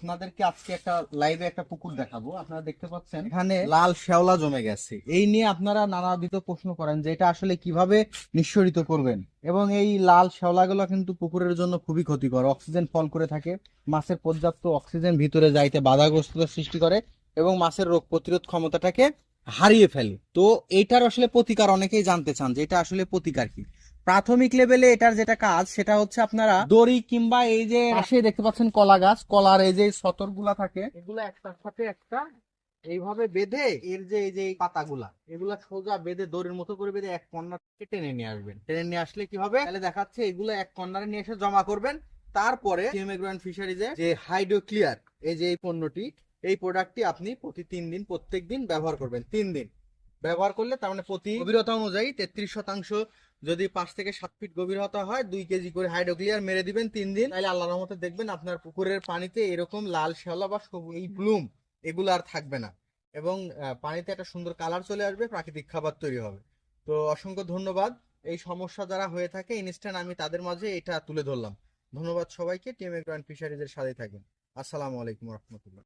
আপনাদেরকে আজকে একটা লাইভে একটা পুকুর দেখাবো। আপনারা দেখতে পাচ্ছেন এখানে লাল শ্যাওলা জমে গেছে। এই নিয়ে আপনারা নানাবিধ প্রশ্ন করেন যে এটা আসলে কীভাবে নিঃসরিত করবেন। এবং এই লাল শ্যাওলাগুলো কিন্তু পুকুরের জন্য খুবই ক্ষতিকর। অক্সিজেন ফল করে থাকে। মাছের পর্যাপ্ত অক্সিজেন ভিতরে যাইতে বাধাগ্রস্ততা সৃষ্টি করে এবং মাছের রোগ প্রতিরোধ ক্ষমতাটাকে হারিয়ে ফেলে। তো এটার আসলে প্রতিকার অনেকেই জানতে চান যে এটা আসলে প্রতিকার কি। প্রাথমিক লেভেলে এটার যেটা কাজ সেটা হচ্ছে আপনারা দড়ি কিংবা এই যে পাশে দেখতে পাচ্ছেন কলা গাছ কলার এই যে সতরগুলা থাকে। এগুলো একটার সাথে একটা এইভাবে বেঁধে এর যে এই যে পাতাগুলা এগুলা সোজা বেঁধে দড়ির মতো করে বেঁধে এক কর্নার থেকে টেনে নিয়ে আসবেন। টেনে নিয়ে আসলে কি হবে? তাহলে দেখাচ্ছে এগুলো এক কর্নারে নিয়ে এসে জমা করবেন। তারপরে গ্রান্ড ফিশারিজে যে হাইড্রো ক্লিয়ার এই যে এই পণ্যটি এই প্রোডাক্টটি আপনি প্রতি তিন দিন প্রত্যেক দিন ব্যবহার করবেন তিন দিন। ব্যবহার করলে তার মানে প্রতি গভীরতা অনুযায়ী তেত্রিশ শতাংশ যদি পাঁচ থেকে সাত ফিট গভীরতা হয়, দুই কেজি করে হাইড্রোক্লিয়ার মেরে দিবেন তিন দিন। তাহলে আল্লাহর রহমতে দেখবেন আপনার পুকুরের পানিতে এরকম লাল শ্যাওলা বা এই ব্লুম এগুলো আর থাকবে না। এবং পানিতে একটা সুন্দর কালার চলে আসবে, প্রাকৃতিক খাবার তৈরি হবে। তো অসংখ্য ধন্যবাদ। এই সমস্যা যারা হয়ে থাকে ইনস্ট্যান্ট আমি তাদের মাঝে এটা তুলে ধরলাম। ধন্যবাদ সবাইকে টিএম গ্র্যান্ড ফিশারিজের সাথে থাকেন আসসালামু আলাইকুম রহমতুল্লাহ।